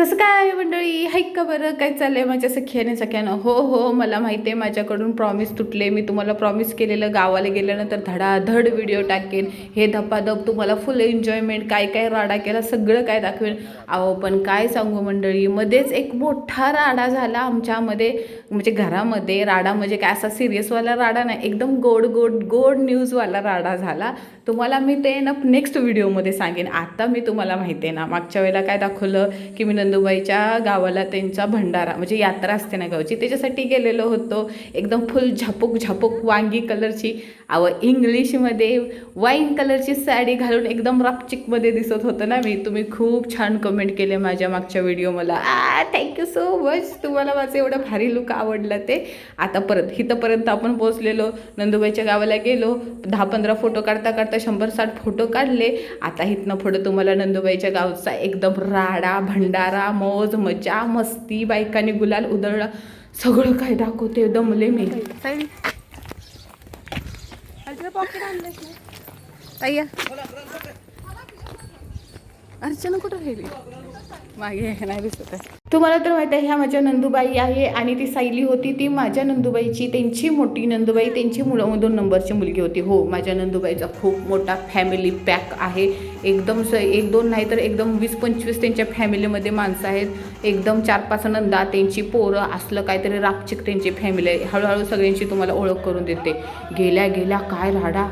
कसं काय आहे मंडळी? हाईक का बरं? काय चाललंय माझ्या सख्याने सख्यानं? हो हो मला माहिती आहे माझ्याकडून प्रॉमिस तुटले. मी तुम्हाला प्रॉमिस केलेलं गावाला गेल्यानंतर धडाधड व्हिडिओ टाकेन. हे धपाधप तुम्हाला फुल एन्जॉयमेंट काय काय राडा केला सगळं काय दाखवेन. अहो पण काय सांगू मंडळी? मध्येच एक मोठा राडा झाला आमच्यामध्ये. म्हणजे घरामध्ये राडा म्हणजे काय? असा सिरियसवाला राडा नाही. एकदम गोड गोड गोड न्यूजवाला राडा झाला. तुम्हाला मी ते ना नेक्स्ट व्हिडिओमध्ये सांगेन. आता मी तुम्हाला माहिती आहे ना मागच्या वेळेला काय दाखवलं? की मी नंदुबाईच्या गावाला त्यांचा भंडारा म्हणजे यात्रा असते ना गावची त्याच्यासाठी गेलेलो होतो. एकदम फुल झापूक झापूक वांगी कलरची अव इंग्लिशमध्ये वाईन कलरची साडी घालून एकदम रापचिकमध्ये दिसत होतं ना मी. तुम्ही खूप छान कमेंट केले माझ्या मागच्या व्हिडिओ मला. आ थँक्यू सो मच तुम्हाला माझं एवढं भारी लुक आवडलं ते. आता परत इथंपर्यंत आपण पोचलेलो नंदुबाईच्या गावाला गेलो. दहा पंधरा फोटो काढता काढता शंभर साठ फोटो काढले. आता इथनं पुढं तुम्हाला नंदुबाईच्या गावचा एकदम राडा भंडारा मौज मजा मस्ती बायकांनी गुलाल उधळला. सगळं काय दाखवते दमले मी. ताई. अर्चना कुठं राहिली मागे नाही दिसत आहे. तुम्हाला तर माहिती आहे ह्या माझ्या नंदुबाई आहे आणि ती सायली होती. ती माझ्या नंदुबाईची त्यांची मोठी नंदुबाई त्यांची मुलं दोन नंबरची मुलगी होती. हो माझ्या नंदुबाईचा खूप मोठा फॅमिली पॅक आहे. एकदम स एक दोन नाही तर एकदम वीस पंचवीस त्यांच्या फॅमिलीमध्ये माणसं आहेत. एकदम चार पाच नंदा त्यांची पोरं असलं काहीतरी रापचिक त्यांची फॅमिली आहे. हळूहळू सगळ्यांची तुम्हाला ओळख करून देते. गेल्या गेल्या काय राडा?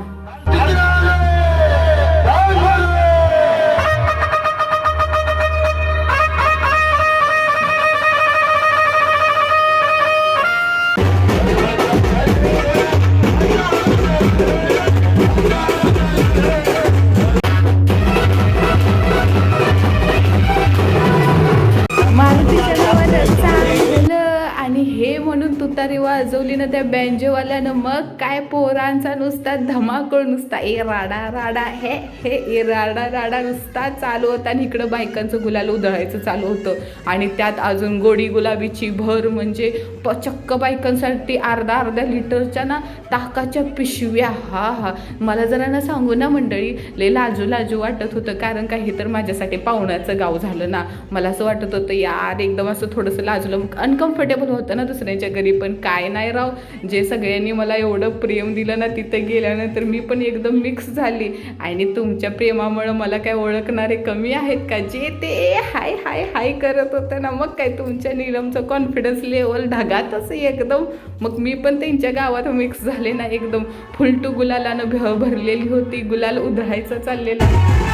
वाजवली ना त्या बँजोवाल्यानं मग काय पोरांचा नुसता धमाकळ नुसता ए राडा राडा हे हे ए राडा राडा नुसता चालू होता आणि इकडं बायकांचं गुलाल उधळायचं चालू होतं. आणि त्यात अजून गोडी गुलाबीची भर म्हणजे प चक्क बायकांसाठी अर्धा अर्धा लिटरच्या ना ताकाच्या पिशव्या. हा हा. मला जरा ना सांगू ना मंडळी लय लाजू लाजू वाटत होतं कारण का हे तर माझ्यासाठी पाहुण्याचं गाव झालं ना. मला असं वाटत होतं यार एकदम असं थोडंसं लाजलं. अनकम्फर्टेबल होतं ना दुसऱ्यांच्या घरी पण काय नाही राव. जे सगळ्यांनी मला एवढं प्रेम दिलं ना तिथं गेल्यानंतर मी पण एकदम मिक्स झाली. आणि तुमच्या प्रेमामुळं मला काय ओळखणारे कमी आहेत का? जे ते हाय हाय हाय करत होतं ना मग काय तुमच्या नीलमचं कॉन्फिडन्स लेवल ढगातच एकदम. मग मी पण त्यांच्या गावात मिक्स झाले ना एकदम. फुलटू गुलालानं भ भरलेली होती गुलाल उधळायचं चाललेला.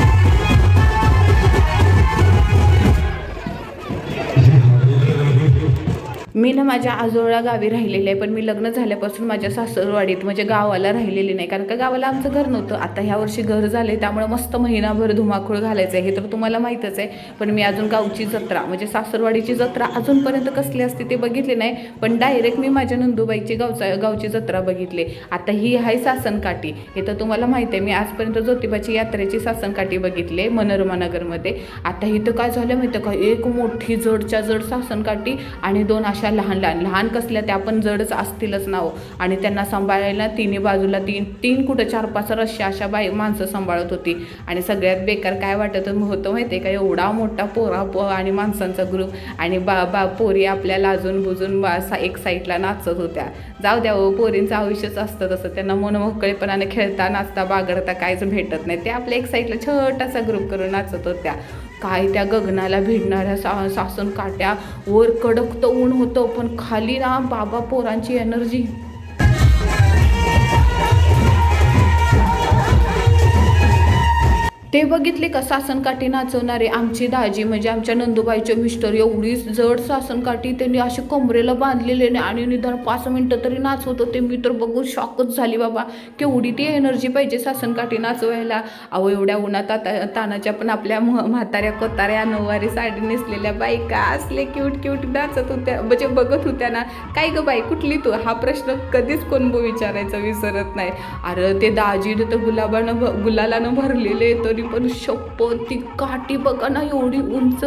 मी ना माझ्या आजोळा गावी राहिलेले आहे पण मी लग्न झाल्यापासून माझ्या सासरवाडीत म्हणजे गावाला राहिलेली नाही. कारण का गावाला आमचं घर नव्हतं. आता ह्या वर्षी घर झालं आहे त्यामुळे मस्त महिनाभर धुमाकूळ घालायचं आहे. हे तर तुम्हाला माहीतच आहे पण मी अजून गावची जत्रा म्हणजे सासरवाडीची जत्रा अजूनपर्यंत कसली असते ते बघितले नाही पण डायरेक्ट मी माझ्या नंदुबाईची गावचा गावची जत्रा बघितली. आता ही आहे सासनकाठी. हे तर तुम्हाला माहिती आहे मी आजपर्यंत ज्योतिबाची यात्रेची सासनकाठी बघितली मनोरमानगरमध्ये आता इथं काय झालं माहितं का? एक मोठी जडच्या जड सासनकाठी आणि दोन अशा लहान लहान लहान कसल्या त्या पण जडच असतीलच नाव हो. आणि त्यांना सांभाळायला तिन्ही बाजूला तीन तीन कुठं चार पाच रश्या अशा बाई माणसं सांभाळत होती. आणि सगळ्यात बेकार काय वाटत होतं माहिती आहे का? एवढा मोठा पोरा पो आणि माणसांचा ग्रुप आणि बा बा पोरी आपल्या लाजून बुजून बा सा एक साईडला नाचत होत्या. जाऊ द्या हो पोरींचं आयुष्यच असतं तसं. त्यांना मनमोकळेपणाने खेळता नाचता बागडता काहीच भेटत नाही. ते आपल्या एक साईडला छोटासा ग्रुप करून नाचत होत्या. काय त्या गगनाला भिडणाऱ्या सा सासन काट्या वर कडक तर ऊन होतं पण खाली ना बाबा पोरांची एनर्जी ते बघितले का सासनकाठी नाचवणारे आमची दाजी म्हणजे आमच्या नंदुबाईचे मिस्टर एवढी जड सासनकाठी त्यांनी असे कमरेला बांधलेले नाही आणि निदान पाच मिनटं तरी नाचवत होते. मी तर बघून शॉकच झाली बाबा. केवढी ती एनर्जी पाहिजे सासनकाठी नाचवायला. अहो एवढ्या उन्हात आता तानाच्या पण आपल्या म्हाताऱ्या कोताऱ्या नऊवारी साडी नेसलेल्या बायका असले क्यूट क्यूट नाचत होत्या म्हणजे बघत होत्या ना. काय गं बाई कुठली तू? हा प्रश्न कधीच कोण विचारायचा विसरत नाही. अरे ते दाजी तर गुलाबानं भ- गुलालानं भरलेले तरी पण शपथ ती काठी बघा ना एवढी उंच.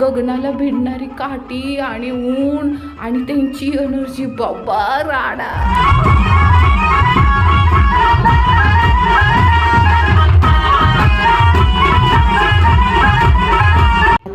गगनाला भिडणारी काठी आणि ऊन आणि त्यांची एनर्जी बाबा राडा.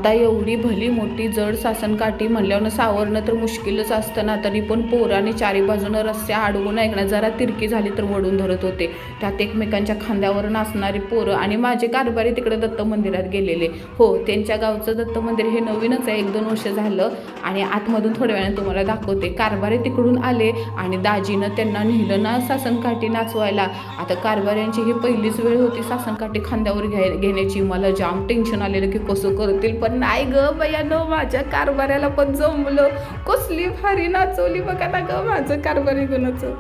आता एवढी भली मोठी जड सासनकाठी म्हणल्यावर सावरणं तर मुश्किलच असतं ना. तरी पण पोराने चारी बाजूनं रस्त्या अडवून ऐकणं जरा तिरकी झाली तर वडून धरत होते. त्यात एकमेकांच्या खांद्यावर नाचणारी पोरं आणि माझे कारभारी तिकडे दत्त मंदिरात गेलेले. हो त्यांच्या गावचं दत्त मंदिर हे नवीनच आहे. एक दोन वर्ष झालं आणि आतमधून थोड्या वेळाने तुम्हाला दाखवते. कारभारी तिकडून आले आणि दाजीनं त्यांना नेलं ना सासनकाठी नाचवायला. आता कारभाऱ्यांची ही पहिलीच वेळ होती सासनकाठी खांद्यावर घ्याय घेण्याची. मला जाम टेन्शन आलेलं की कसं करतील? पण नाही ग बयानं माझ्या कारभाऱ्याला पण जमलं. कसली भारी नाचवली बघा ना ग माझं कारभारी गुणाचं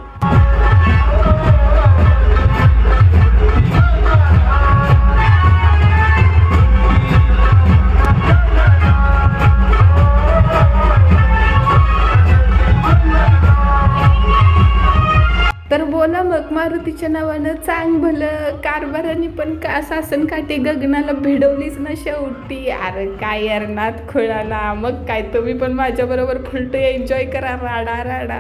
तर बोला मग मारुतीच्या नावानं चांग भलं कारभाराने पण का सासन काटे गगनाला भिडवलीच ना शेवटी. अरे काय अरनाथ खुळाला. मग काय तुम्ही पण माझ्याबरोबर फुलटो एन्जॉय करा राडा राडा.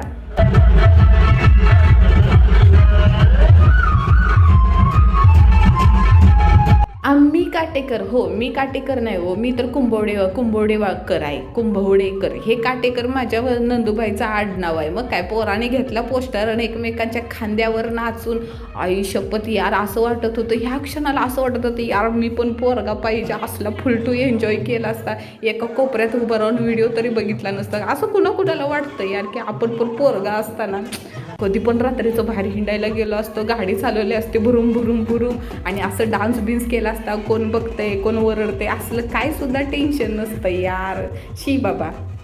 आम्ही काटेकर हो मी काटेकर नाही हो मी तर कुंभवडे कुंभवडेवाकर आहे कुंभवडेकर हे काटेकर माझ्या नंदुबाईचं आडनाव आहे. मग काय पोराने घेतला पोस्टर आणि एकमेकांच्या खांद्यावर नाचून आई शपथ यार असं वाटत होतं. ह्या क्षणाला असं वाटत होतं यार मी पण पोरगा पाहिजे. असला फुलटू एन्जॉय केला असता. एका कोपऱ्यात उभं राहून व्हिडिओ तरी बघितला नसता. असं कुणा कुणाला वाटतं यार की आपण पण पोरगा असताना. कधी पण रात्रीचं बाहेर हिंडायला गेलो असतो गाडी चालवली असते भुरुम भुरुम भुरुम. आणि असं डान्स बिन्स केला असता कोण बघतंय कोण ओरडते असलं काय सुद्धा टेन्शन नसतं यार. शी बाबा.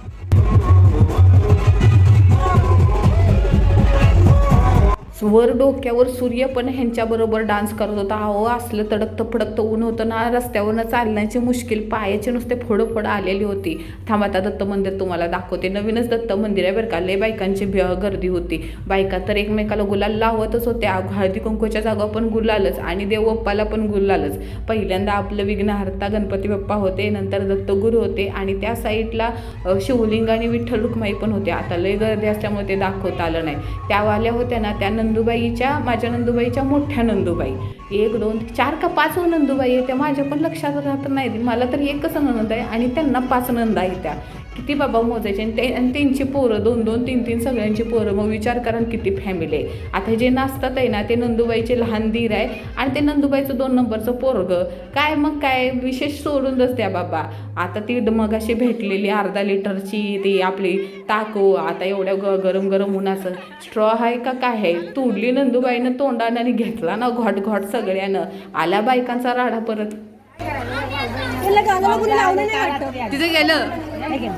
वर डोक्यावर सूर्य पण ह्यांच्याबरोबर डान्स करत होता. अहो असलं तडकतं फडकतं ऊन होतं ना रस्त्यावरनं चालण्याची मुश्किल पायाचे नुसते फोडं फोडं आलेली होती. थांबाता दत्त मंदिर तुम्हाला दाखवते. नवीनच दत्त मंदिर आहे बरं का लय बायकांची भ गर्दी होती. बायका तर एकमेकाला गुलाल लावतच होत्या. हळदी कुंकूच्या जागा पण गुलालच आणि देवप्पाला पण गुलालच. पहिल्यांदा आपलं विघ्नहर्ता गणपती बाप्पा होते नंतर दत्तगुरू होते आणि त्या साईडला शिवलिंग आणि विठ्ठल रुक्माई पण होते. आता लय गर्दी असल्यामुळे ते दाखवता आलं नाही. त्यावाल्या होत्या ना त्यानंतर नंदुबाईच्या माझ्या नंदुबाईच्या मोठ्या नंदुबाई. एक दोन चार का पाच नंदुबाई आहे त्या माझ्या पण लक्षात राहत नाही मला तर एकच नंद आहे आणि त्यांना पाच नंद आहे त्या. किती बाबा मोजायचे आणि ते आणि त्यांची पोरं दोन दोन तीन तीन सगळ्यांची पोरं. मग विचार करा किती फॅमिली आहे. आता जे नाचतात आहे ना ते नंदुबाईचे लहान दीर आहे आणि ते नंदुबाईचं दोन नंबरचं पोरगं. काय मग काय? विशेष सोडूनच द्या बाबा. आता ती मग अशी भेटलेली अर्धा लिटरची ती आपली ताको. आता एवढ्या ग गरम गरम उन्हाचं. स्ट्रॉ आहे का काय आहे? तोडली नंदुबाईनं तोंडानं आणि घेतला ना घॉट घॉट सगळ्यानं. आला बायकांचा राडा परत. तिथे गेलं.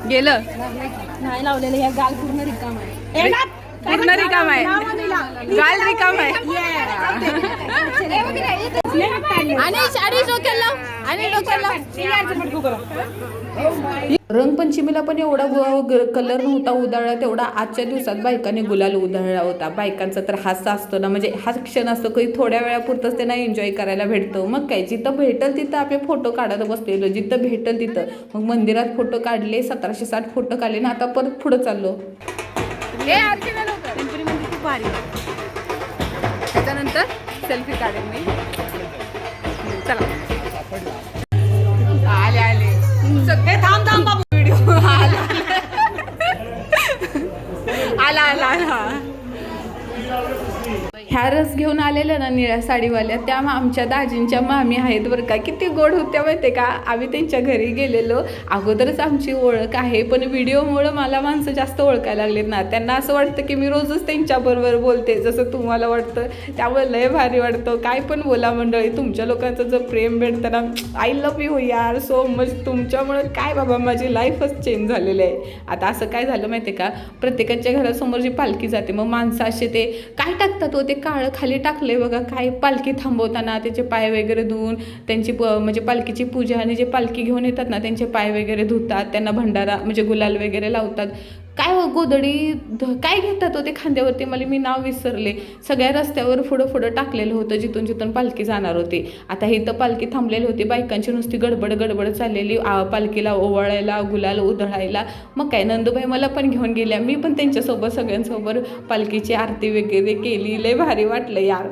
गेलं. नाही लावलेलं या गाल पूर्ण रिकाम आहे. पूर्ण रिकाम आहे गाल रिकाम आहे. आणि आणि डोक्याला आणि डोक्याला रंगपंचमीला पण एवढा कलर नव्हता उधळला तेवढा आजच्या दिवसात बायकांनी गुलाल उधळला होता. बायकांचा तर हास्य असतो ना म्हणजे हाच क्षण असतो काही थोड्या वेळापुरतंच त्यांना एन्जॉय करायला भेटतो. मग काय जिथं भेटल तिथं आपले फोटो काढत बसलेलो. जिथं भेटल तिथं. मग मंदिरात फोटो काढले सतराशे साठ फोटो काढले ना आता परत पुढं चाललो. त्याच्यानंतर सेल्फी काढेल मी. चला. आले आले. सगळे थांब थांब बाबू. व्हिडिओ आला. आला आला आला. ह्या रस घेऊन आलेल्या ना निळ्या साडीवाल्या त्या आमच्या दाजींच्या मामी आहेत बरं का. किती गोड होत्या माहिती का? आम्ही त्यांच्या घरी गेलेलो. अगोदरच आमची ओळख आहे पण व्हिडिओमुळं मला माणसं जास्त ओळखायला लागलेत ना. त्यांना असं वाटतं की मी रोजच त्यांच्याबरोबर बोलते जसं तुम्हाला वाटतं. त्यामुळे लय भारी वाटतं. काय पण बोला मंडळी तुमच्या लोकांचं जर प्रेम भेटतं ना आय लव यू यार सो मच तुमच्यामुळं काय बाबा माझी लाईफच चेंज झालेली आहे. आता असं काय झालं माहिती आहे का? प्रत्येकाच्या घरासमोर जी पालखी जाते मग माणसं असे ते काय टाकतात हो ते काळं खाली टाकले बघा. काय पालखी थांबवताना त्याचे पाय वगैरे धुवून त्यांची प म्हणजे पालखीची पूजा आणि जे पालखी घेऊन येतात ना त्यांचे पाय वगैरे धुतात त्यांना भंडारा म्हणजे गुलाल वगैरे लावतात. काय हो गोदडी ध- काय घेतात हो ते खांद्यावरती? मला मी नाव विसरले. सगळ्या रस्त्यावर पुढं पुढं टाकलेलं होतं जिथून जिथून पालखी जाणार होती. आता इथं पालखी थांबलेली होती बायकांची नुसती गडबड गडबड चाललेली पालखीला ओवाळायला गुलाल उधळायला. मग काय नंदूबाई मला पण घेऊन गेल्या. मी पण त्यांच्यासोबत सगळ्यांसोबत पालखीची आरती वगैरे केली. लय भारी वाटलं यार.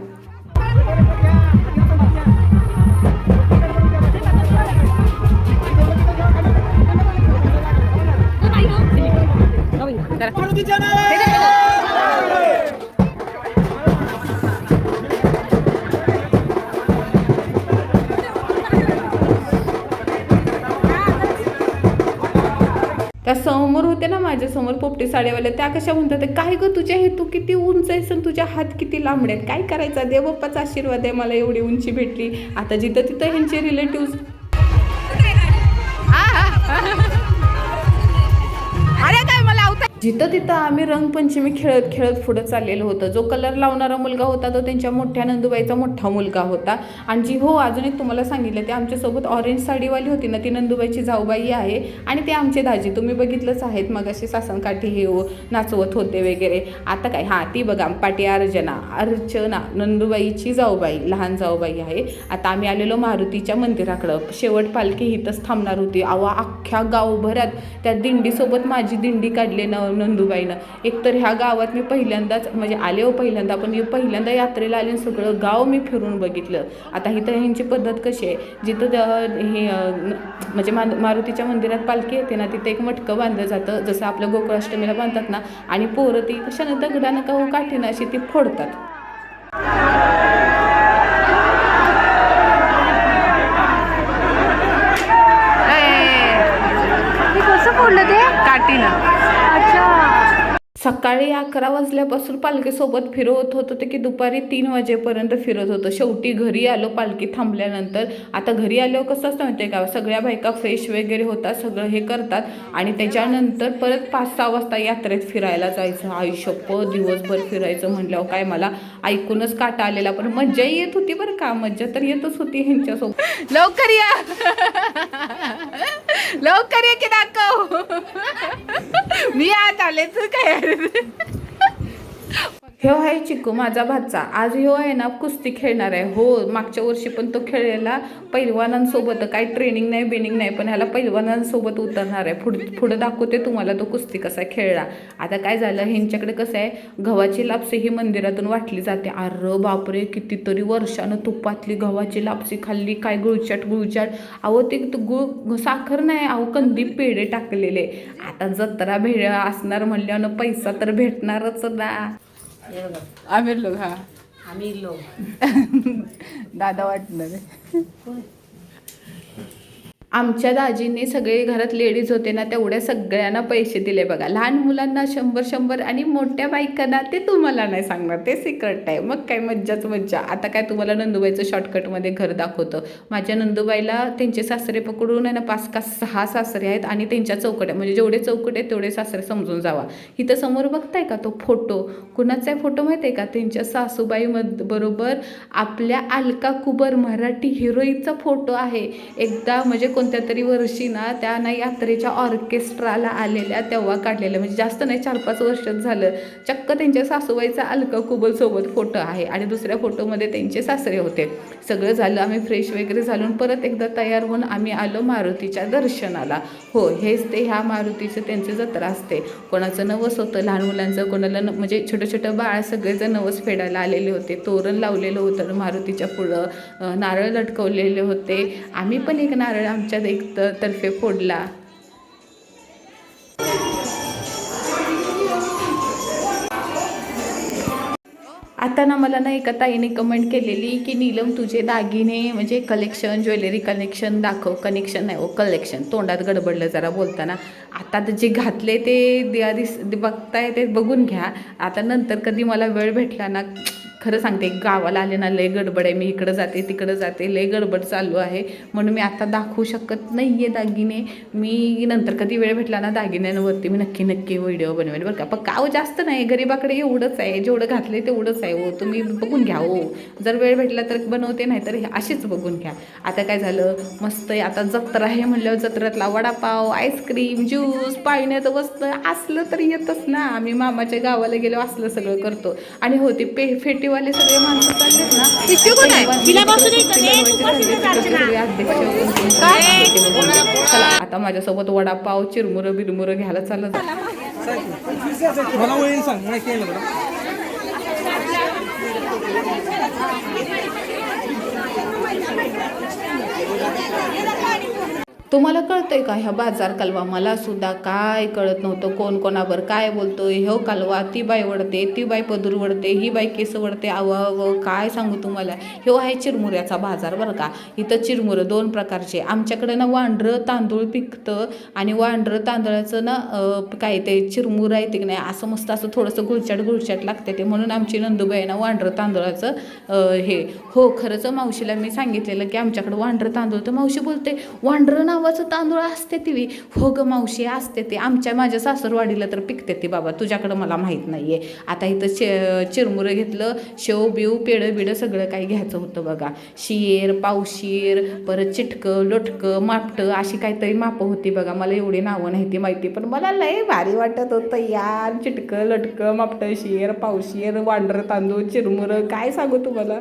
त्या समोर होते ना माझ्यासमोर पोपटी साड्यावाल्या त्या कशा म्हणतात काय ग तुझ्या हे तू किती उंच आहेस आणि तुझ्या हात किती लांबडे आहेत? काय करायचं? देवबाप्पाचा आशीर्वाद आहे मला एवढी उंची भेटली. आता जिथं तिथं ह्यांचे रिलेटिव्ह जिथं तिथं आम्ही रंगपंचमी खेळत खेळत पुढं चाललेलो होतं. जो कलर लावणारा मुलगा होता तो त्यांच्या मोठ्या नंदुबाईचा मोठा मुलगा होता. आणि जी हो अजून एक तुम्हाला सांगितलं ते आमच्यासोबत ऑरेंज साडीवाली होती ना ती नंदुबाईची जाऊबाई आहे आणि ते आमचे दाजी. तुम्ही बघितलंच आहेत मग असे सासनकाठी हे हो, नाचवत होते वगैरे. आता काय? हां ती बघा पाटी अर्चना अर्चना नंदुबाईची जाऊबाई लहान जाऊबाई आहे. आता आम्ही आलेलो मारुतीच्या मंदिराकडं. शेवट पालखी इथंच थांबणार होती. अवा अख्ख्या गावभरात त्या दिंडीसोबत माझी दिंडी काढली न नंदुबाईनं. एकतर ह्या गावात मी पहिल्यांदाच म्हणजे आले हो पहिल्यांदा पण मी पहिल्यांदा यात्रेला आले सगळं गाव मी फिरून बघितलं. आता इथं ह्यांची पद्धत कशी आहे? जिथं हे म्हणजे मा मारुतीच्या मंदिरात पालखी येते ना तिथं एक मटकं बांधलं जातं जसं आपलं गोकुळाष्टमीला बांधतात ना आणि पोरं ती कशानं दगडानं का हो काठीनं अशी ती फोडतात. सकाळी अकरा वाजल्यापासून पालखीसोबत फिरवत होतो ते की दुपारी तीन वाजेपर्यंत फिरत होतं. शेवटी घरी आलो पालखी थांबल्यानंतर. आता घरी आल्यावर कसं असतं माहिती का? सगळ्या बायका फ्रेश वगैरे होतात सगळं हे करतात आणि त्याच्यानंतर परत पाच सहा वाजता यात्रेत फिरायला जायचं. आयुष्यप दिवसभर फिरायचं म्हटल्यावर काय मला ऐकूनच काटा आलेला. पण मज्जा येत होती बरं का? मज्जा तर येतच होती ह्यांच्यासोबत. लवकर या! लवकर ये की दाखव! मी आत आले तू काय? ね。ह्यो आहे चिकू माझा भाचा. आज ह्यो आहे ना कुस्ती खेळणार आहे. हो मागच्या वर्षी पण तो खेळलेला पैलवानांसोबत. काही ट्रेनिंग नाही बिनिंग नाही पण ह्याला पैलवानांसोबत उतरणार आहे. पुढ पुढं दाखवते तुम्हाला तो कुस्ती कसा खेळला. आता काय झालं ह्यांच्याकडे कसं आहे गव्हाची लापसी ही मंदिरातून वाटली जाते. अरे बापरे कितीतरी वर्षानं तुपातली गव्हाची लापसी खाल्ली. काय गुळचाट गुळचाट. अहो ते गुळ साखर नाही अहो कंदी पेढे टाकलेले. आता जत्रा भेळ असणार म्हणल्यानं पैसा तर भेटणारच ना. आमिर लोक हा. आम्ही लोक. दादा वाटणार. आमच्या दाजींनी सगळे घरात लेडीज होते ना तेवढ्या सगळ्यांना पैसे दिले बघा. लहान मुलांना शंभर शंभर आणि मोठ्या बायकांना ते तुम्हाला नाही सांगणार. ते सिक्रेट आहे. मग काय मज्जाच मज्जा. आता काय तुम्हाला नंदुबाईचं शॉर्टकटमध्ये घर दाखवतं. माझ्या नंदुबाईला त्यांचे सासरे पकडून आहे ना पाच का सहा सासरे आहेत आणि त्यांच्या चौकट्या म्हणजे जेवढे चौकट आहेत तेवढे सासरे समजून जावा. इथं समोर बघताय का तो फोटो कुणाचा आहे फोटो माहिती आहे का? त्यांच्या सासूबाई बरोबर आपल्या अलका कुबर मराठी हिरोईनचा फोटो आहे. एकदा म्हणजे कोणत्या तरी वर्षी ना त्या ना यात्रेच्या ऑर्केस्ट्राला आलेल्या तेव्हा काढलेल्या म्हणजे जास्त नाही चार पाच वर्षात झालं. चक्क त्यांच्या सासूबाईचा अलका कुबलसोबत फोटो आहे आणि दुसऱ्या फोटोमध्ये त्यांचे सासरे होते. सगळं झालं आम्ही फ्रेश वगैरे झालून परत एकदा तयार होऊन आम्ही आलो मारुतीच्या दर्शनाला. हो हेच ते ह्या मारुतीचं त्यांची जत्रा असते. कोणाचं नवस होतं लहान मुलांचं कोणाला न म्हणजे छोटं छोटं बाळ सगळेजण नवस फेडायला आलेले होते. तोरण लावलेलं होतं मारुतीच्या पुढं. नारळ लटकवलेले होते. आम्ही पण एक नारळ आमच्या एक त- तर्फे फोडला. आता ना मला ना एका ताईने कमेंट केलेली की नीलम तुझे दागिने म्हणजे कलेक्शन ज्वेलरी कलेक्शन दाखव. कनेक्शन नाही हो कलेक्शन तोंडात गडबडलं जरा बोलताना. आता जे घातले ते दिस बघताय ते बघून घ्या. आता नंतर कधी मला वेळ भेटला ना खरं सांगते गावाला आले ना लय गडबड आहे. मी इकडं जाते तिकडं जाते. लय गडबड चालू आहे. म्हणून मी आता दाखवू शकत नाही आहे दागिने. मी नंतर कधी वेळ भेटला ना दागिन्यांवरती मी नक्की नक्की व्हिडिओ बनवेल बरं का. पण काव जास्त नाही. गरीबाकडे एवढंच आहे. जेवढं घातले तेवढंच आहे हो. तुम्ही बघून घ्या हो. जर वेळ भेटला तर बनवते नाही तर हे अशीच बघून घ्या. आता काय झालं? मस्त आहे. आता जत्रा आहे म्हणल्यावर जत्रेतला वडापाव आईस्क्रीम ज्यूस पाळण्याचं वस्त असलं तर येतच ना. आम्ही मामाच्या गावाला गेलो असलं सगळं करतो. आणि हो ते पे फेटीवाले सगळे माणसं चाललेत ना चालले, बघून. चला आता माझ्यासोबत वडापाव चिरमुरं बिरमुरं घ्यायला मला सांग मला केलं बरं तुम्हाला कळतंय का? ह्या बाजार कलवा मला सुद्धा काय कळत नव्हतं? कोण कोणावर काय बोलतोय? ह्यो कलवा ती बाई वडते ती बाई पदूर वडते ही बाई केस वडते आव काय सांगू तुम्हाला? ह्यो आहे चिरमुऱ्याचा बाजार बरं का? इथं चिरमुरं दोन प्रकारचे. आमच्याकडे ना वांढरं तांदूळ पिकतं आणि वांढरं तांदळाचं ना काय ते चिरमुरं आहे ते की नाही असं मस्त असं थोडंसं गुळचाट गुळचाट लागते ते. म्हणून आमची नंदुबाई आहे ना वांढरं तांदळाचं हे. हो खरंच मावशीला मी सांगितलेलं की आमच्याकडे वांढरं तांदूळ तर मावशी बोलते. वांढरं गव्हाचं तांदूळ असते ती. हो ग मावशी असते ते. आमच्या माझ्या सासरवाडीला तर पिकते ती बाबा. तुझ्याकडं मला माहीत नाही आहे आता इथं शे चिरमुरं घेतलं शेव बिव पेडं बिडं सगळं काही घ्यायचं होतं बघा. शिर पावशीर परत चिटकं लोटकं मापटं अशी काहीतरी मापं होती बघा. मला एवढी नावं नाही ती माहिती पण मला लय भारी वाटत होतं. यार चिटकं लटकं मापटं शिर पावशीर वांढरं तांदूळ चिरमुरं काय सांगू तुम्हाला?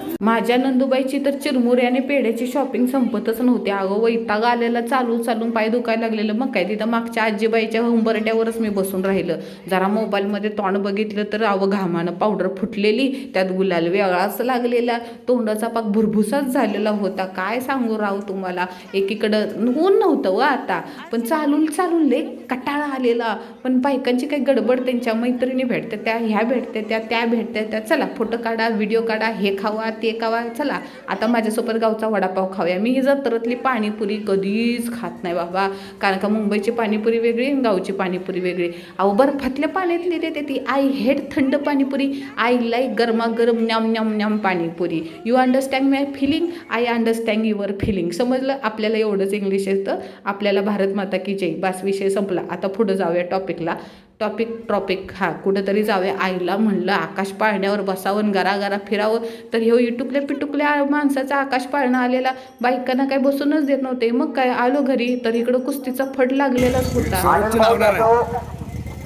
माझ्या नंदुबाईची तर चिरमुरे आणि पेढ्याची शॉपिंग संपतच नव्हती. अगं वैताग आलेला चालून चालून पाय दुखायला लागलेलं. मग काय तिथं मागच्या आजीबाईच्या उंबरट्यावरच मी बसून राहिलं. जरा मोबाईलमध्ये तोंड बघितलं तर अवं घामानं पावडर फुटलेली त्यात गुलाल वेगळाच लागलेला. तोंडाचा पाक भुरभुसाच झालेला होता. काय सांगू राव तुम्हाला? एकीकडं ऊन नव्हतं व आता. पण चालून चालून ले कटाळा आलेला. पण बायकांची काही गडबड त्यांच्या मैत्रिणी भेटते त्या ह्या भेटत्या त्या त्या भेटत्या त्या. चला फोटो काढा व्हिडिओ काढा हे खावा ते एकावा चला आता माझ्यासोबत गावचा वडापाव खाऊया. मी ही जत्रातली पाणीपुरी कधीच खात नाही बाबा. कारण का मुंबईची पाणीपुरी वेगळी आणि गावची पाणीपुरी वेगळी. अहो बर्फातल्या पाण्यातली देते ती आय हेड थंड पाणीपुरी. आय लाईक गरमागरम न्याम न्याम न्याम panipuri. You understand my feeling I understand your feeling समजलं? आपल्याला एवढंच इंग्लिश येतं. आपल्याला भारत माता की जय. बास विषय संपला. आता पुढं जाऊया टॉपिकला टॉपिक टॉपिक हा कुठंतरी जाऊया. आईला म्हणलं आकाश पाळण्यावर बसावं गरा गरा फिरावं. तर ह्यो इटुकल्या पिटुकल्या माणसाचा आकाश पाळणं आलेला बायकांना काय बसूनच देत नव्हते. मग काय आलो घरी तर इकडं कुस्तीचा फड लागलेलाच होता.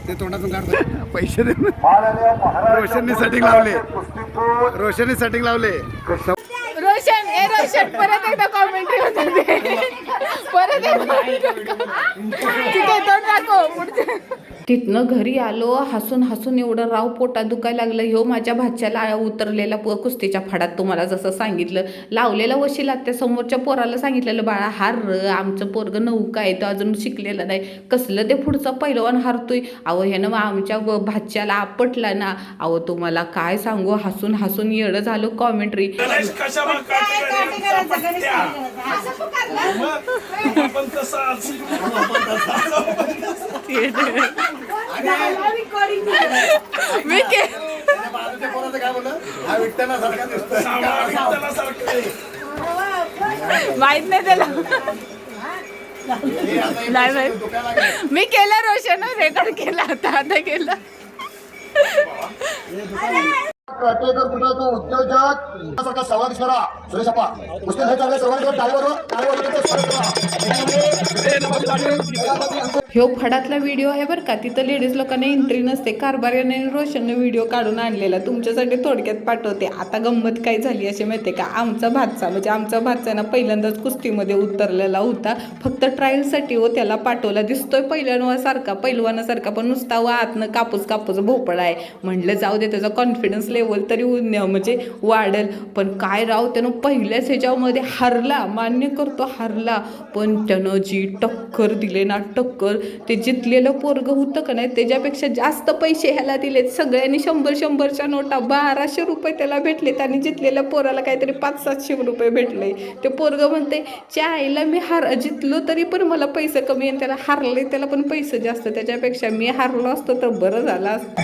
ते तोंडातून काढतो पैसे रोशनने सेटिंग लावले. रोशनने सेटिंग लावले. रोशन ए रोशन परत एकदा कॉमेंट्री होते परत एकदा ठीक आहे तो टाको पुढचे. तिथनं घरी आलो हसून हसून एवढं राव पोटात दुखायला लागलं. ह्यो माझ्या भाच्याला उतरलेला प- कुस्तीच्या फडात तुम्हाला जसं सांगितलं. लावलेला वशिला त्या समोरच्या पोराला सांगितलेलं बाळा हार र, आमचं पोरग नौका आहे तो अजून शिकलेलं नाही. कसलं ते पुढचं पहिलवान हारतोय. अहो ह्यानं मग आमच्या व- भाच्याला आपटला ना. अहो तुम्हाला काय सांगू? हसून हसून येडं झालं कॉमेंट्री मी के माहीत नाही त्याला नाही माहीत. मी केलं रोशन रेकॉर्ड केला आता आता केलं काटेकर कुठला तो उद्योजक? सारखा संवाद करा सुरेश अप्पा हे चांगले टाळीवर ह्यो फडातला व्हिडिओ आहे बरं का. तिथं लेडीज लोकांना एंट्री नसते. कारभार्याने रोशनने व्हिडिओ काढून आणलेला. तुमच्यासाठी थोडक्यात पाठवते. आता गंमत काय झाली अशी माहिती आहे का? आमचा भातचा म्हणजे आमचा भातचा ना पहिल्यांदाच कुस्तीमध्ये उतरलेला होता. फक्त ट्रायलसाठी हो त्याला पाठवला. दिसतोय पहिल्यानवासारखा पहिलवानासारखा पण नुसता व आतनं कापूस कापूस भोपळा आहे. म्हणलं जाऊ दे त्याचा कॉन्फिडन्स लेवल तरी म्हणजे वाढेल. पण काय राव त्यानं पहिल्याच ह्याच्यामध्ये हारला मान्य करतो हारला. पण त्यानं जी टक्कर दिले ना टक्कर ते जितलेलं पोरग होतं का नाही त्याच्यापेक्षा जास्त पैसे ह्याला दिलेत. सगळ्यांनी शंभर शंभरच्या नोटा बाराशे रुपये त्याला भेटलेत आणि जितलेल्या पोराला काहीतरी पाच सातशे रुपये भेटले. ते पोरग म्हणते च्या आईला मी हार जितलो तरी पण मला पैसे कमी आणि त्याला हारले त्याला पण पैसे जास्त त्याच्यापेक्षा मी हारलो असतो तर बरं झालं असतं.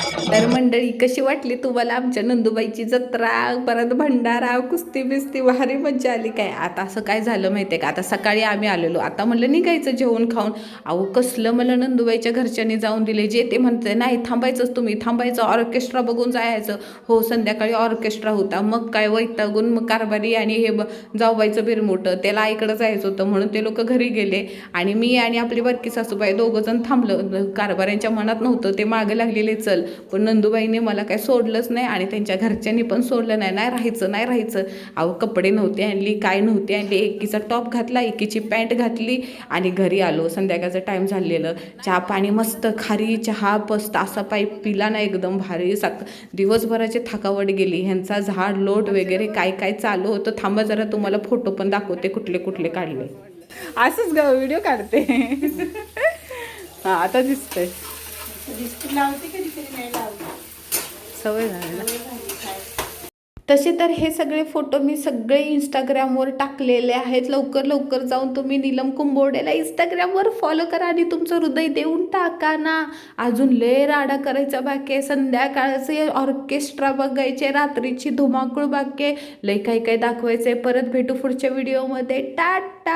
तर मंडळी कशी वाटली तुम्हाला आमच्या नंदुबाईची जत्रा? परत भंडारा कुस्ती बिस्ती भारी मज्जा आली काय? आता असं काय झालं माहिती आहे का? आता सकाळी आम्ही आलेलो. आता म्हणलं निघायचं जेवण खाऊन. अहो कसलं मला नंदुबाईच्या घरच्यांनी जाऊन दिले. जे ते म्हणते नाही थांबायचंच तुम्ही. थांबायचं ऑर्केस्ट्रा बघून जायचं. हो संध्याकाळी ऑर्केस्ट्रा होता. मग काय वैतागून मग कारभारी आणि हे जाऊबाईचं बिरमोठं त्याला आईकडं जायचं होतं. म्हणून ते लोक घरी गेले. आणि मी आणि आपली बरकी सासूबाई दोघं जण थांबलं. कारभाऱ्यांच्या मनात नव्हतं. ते मागे लागलेले चल पण पण नंदूबाईने मला काय सोडलंच नाही आणि त्यांच्या घरच्यांनी पण सोडलं नाही. नाही राहायचं नाही राहायचं. अहो कपडे नव्हते आणली काय नव्हते आणली. एकीचा टॉप घातला एकीची पॅन्ट घातली आणि घरी आलो. संध्याकाळचं टाईम झालेलं. चहा पाणी मस्त खारी चहा पस्त असा पाईप पिला ना एकदम भारी. साक दिवसभराची थकावट गेली. ह्यांचा झाड लोट वगैरे काय काय चालू होतं थांबा जरा तुम्हाला फोटो पण दाखवते कुठले कुठले काढले. असंच ग व्हिडिओ काढते. हा आता दिसतंय. सवय झाली तसे तर हे सगळे फोटो मी सगळे इंस्टाग्रामवर टाकलेले आहेत. लवकर लवकर जाऊन तुम्ही नीलम कुंबोडेला इंस्टाग्रामवर फॉलो करा आणि तुमचं हृदय देऊन टाका ना. अजून लय राडा करायचा बाकी आहे. संध्याकाळचे ऑर्केस्ट्रा बघायचे रात्रीची धुमाकूळ बाकी लय काही काही दाखवायचे परत भेटू पुढच्या व्हिडिओमध्ये टाटा!